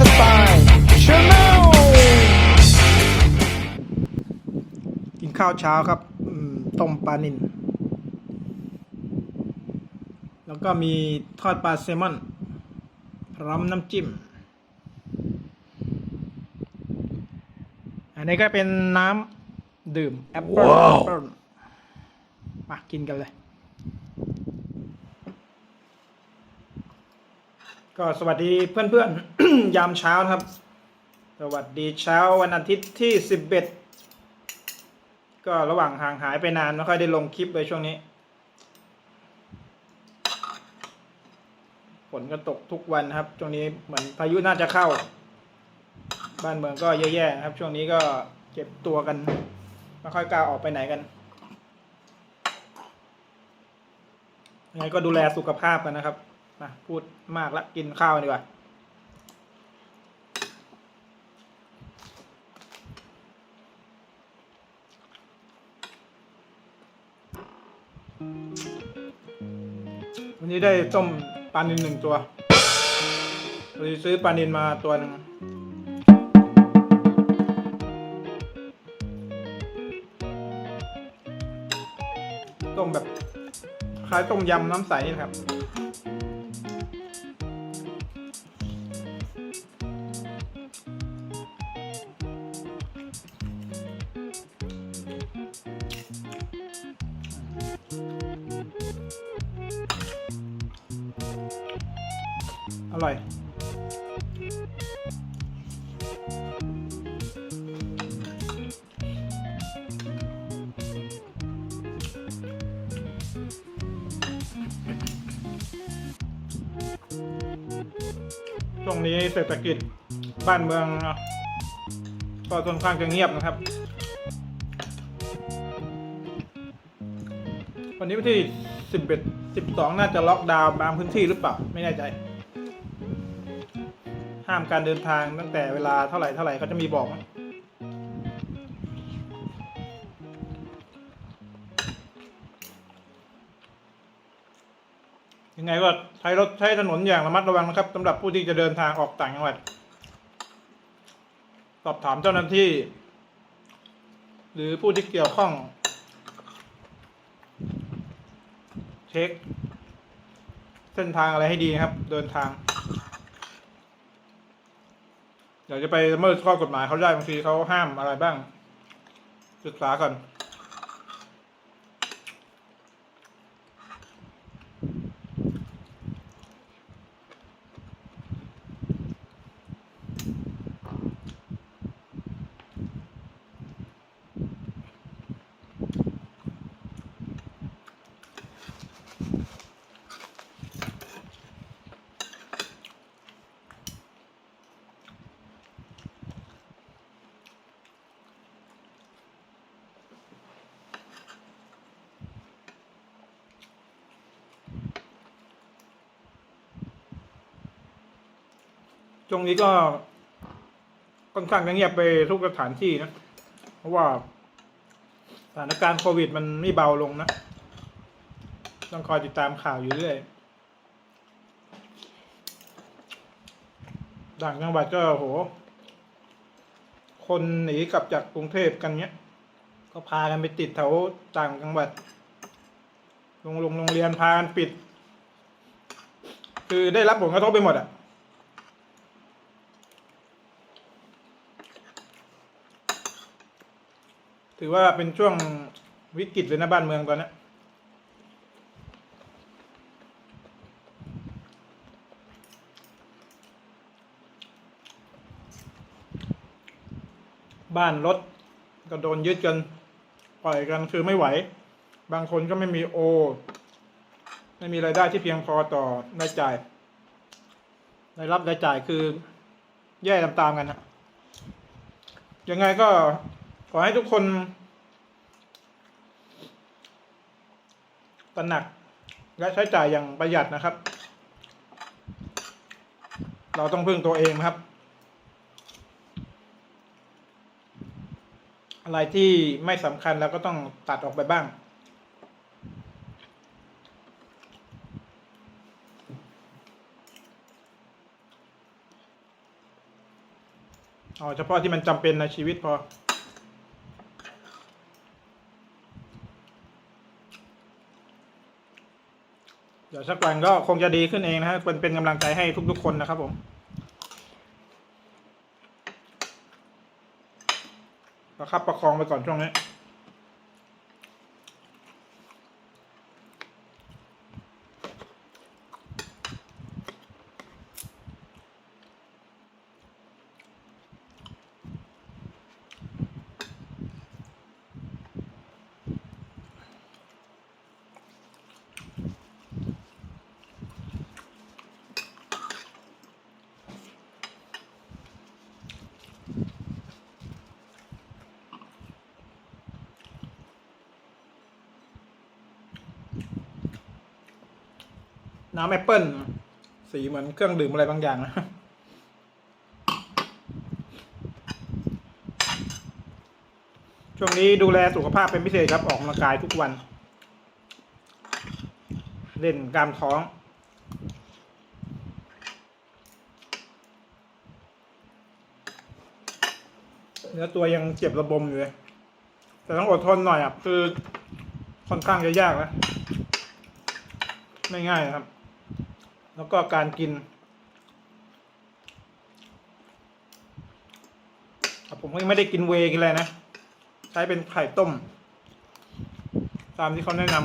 ฟสไตล์ชาแนลกินข้าวเช้าครับอืมต้มปลานิลแล้วก็มีทอดปลาแซลมอนพร้อมน้ำจิ้ม อันนี้ก็เป็นน้ำดื่ม แอปเปิ้ลว้าวแอปเปิ้ลมากินกันเลยก็สวัสดีเพื่อนๆ ยามเช้านะครับ สวัสดีเช้าวันอาทิตย์ที่สิบเอ็ดก็ระหว่างห่างหายไปนานไม่ค่อยได้ลงคลิปเลยช่วงนี้ฝนก็ตกทุกวันครับ ช่วงนี้เหมือนพายุน่าจะเข้า บ้านเมืองก็แย่ๆครับ ช่วงนี้ก็เก็บตัวกันไม่ค่อยกล้าออกไปไหนกันยังไงก็ดูแลสุขภาพกันนะครับมาพูดมากละกินข้าวดีกว่า วันนี้ได้ต้มปลานินหนึ่งตัวเราซื้อปลานินมาตัวหนึ่งต้มแบบคล้ายต้มยำน้ำใสนี่นะครับ อร่อย ช่วงนี้เศรษฐกิจบ้านเมืองก็ค่อนข้างจะเงียบนะครับ วันนี้วันที่สิบเอ็ดสิบสองน่าจะล็อกดาวน์บางพื้นที่หรือเปล่า ไม่แน่ใจ ห้ามการเดินทางตั้งแต่เวลาเท่าไหร่เท่าไหร่เขาจะมีบอกยังไงก็ใช้รถใช้ถนนอย่างระมัดระวังนะครับสำหรับผู้ที่จะเดินทางออกต่างจังหวัด สอบถามเจ้าหน้าที่ หรือผู้ที่เกี่ยวข้อง เช็ค เส้นทางอะไรให้ดีนะครับ เดินทาง อยากจะไปละเมิดข้อกฎหมายเขาได้บางทีเขาห้ามอะไรบ้าง ศึกษาก่อน ช่วงนี้ก็ค่อนข้างจะเงียบไปทุกสถานที่นะ เพราะว่าสถานการณ์โควิดมันไม่เบาลงนะ ต้องคอยติดตามข่าวอยู่เรื่อยต่างจังหวัดก็โห คนหนีกลับจากกรุงเทพกันเนี้ย ก็พากันไปติดแถวต่างจังหวัด โรงโรงโรงเรียนพากันปิด คือได้รับผลกระทบไปหมดอะ ถือว่าเป็นช่วงวิกฤตเลยนะบ้านเมืองตอนนี้บ้านรถก็โดนยึดกันปล่อยกันคือไม่ไหว บางคนก็ไม่มีโอ ไม่มีรายได้ที่เพียงพอต่อรายจ่ายรายรับรายจ่ายคือแย่ตามๆกันฮะยังไงก็ ขอให้ทุกคนตระหนักและใช้จ่ายอย่างประหยัดนะครับ เราต้องพึ่งตัวเองครับ อะไรที่ไม่สำคัญเราก็ต้องตัดออกไปบ้าง เอาเฉพาะที่มันจำเป็นในชีวิตพอ เดี๋ยวสักวันก็คงจะดีขึ้นเองนะฮะเป็นเป็นกำลังใจให้ทุกๆคนนะครับผม ประคับประคองไปก่อนช่วงนี้ น้ำแอปเปิ้ลสีเหมือนเครื่องดื่มอะไรบางอย่างนะช่วงนี้ดูแลสุขภาพเป็นพิเศษครับออกกำลังกายทุกวัน เล่นกล้ามท้อง เนื้อตัวยังเจ็บระบมอยู่เลย แต่ต้องอดทนหน่อยอะ คือค่อนข้างจะยากนะไม่ง่ายนะครับ แล้วก็การกินผมก็ยังไม่ได้กินเวกินอะไรนะ ใช้เป็นไข่ต้ม ตามที่เขาแนะนำ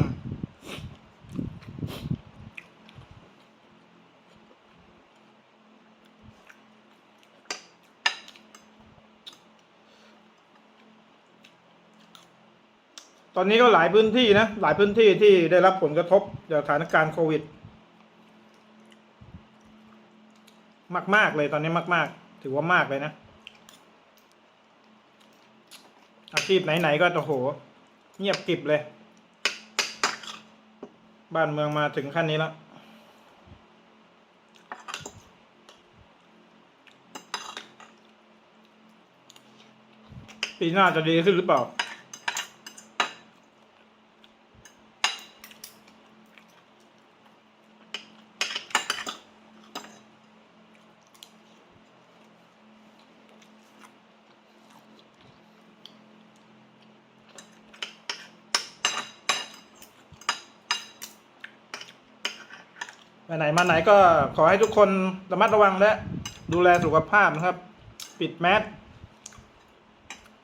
ตอนนี้ก็หลายพื้นที่นะ หลายพื้นที่ที่ได้รับผลกระทบจากสถานการณ์โควิด มาก ๆ เลยตอนนี้มาก ๆ ถือว่ามากเลยนะ อาชีพไหน ๆ ก็โอ้โห เงียบกริบเลย บ้านเมืองมาถึงขั้นนี้แล้วปีหน้าจะดีขึ้นหรือเปล่า ไปไหนมาไหนก็ขอให้ทุกคนระมัดระวังและดูแลสุขภาพนะครับ ปิดแมส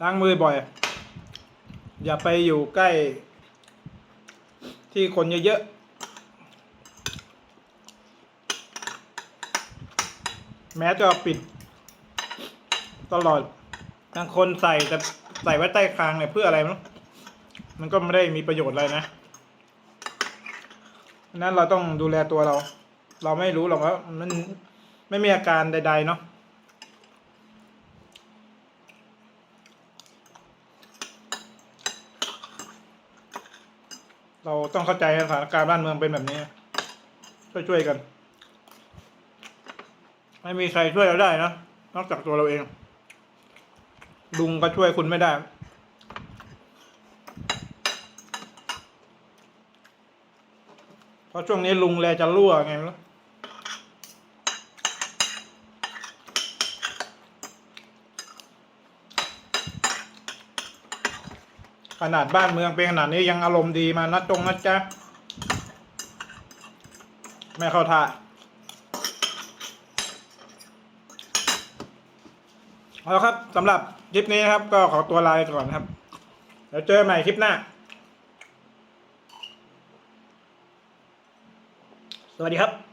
ล้างมือบ่อย อย่าไปอยู่ใกล้ ที่คนเยอะๆ แมสก็ปิด ตลอดบางคนใส่แต่ใส่ไว้ใต้คางเนี่ยเพื่ออะไรมั้งมันก็ไม่ได้มีประโยชน์อะไรนะ นั้นเราต้องดูแลตัวเรา เราไม่รู้หรอกว่ามันไม่มีอาการใด ๆ เนาะเราต้องเข้าใจสถานการณ์บ้านเมืองเป็นแบบนี้ ช่วยๆกัน ไม่มีใครช่วยเราได้นะนอกจากตัวเราเอง ลุงก็ช่วยคุณไม่ได้ เพราะช่วงนี้ลุงแลจะรั่วไงไม่รู้ขนาดบ้านเมืองเป็นขนาดนี้ยังอารมณ์ดีมานัดจงนัดจ้ะไม่เข้าท่าเอาละครับสำหรับคลิปนี้นะครับ ก็ขอตัวลาไปก่อนครับเดี๋ยวเจอกันใหม่คลิปหน้า วัสดีครับ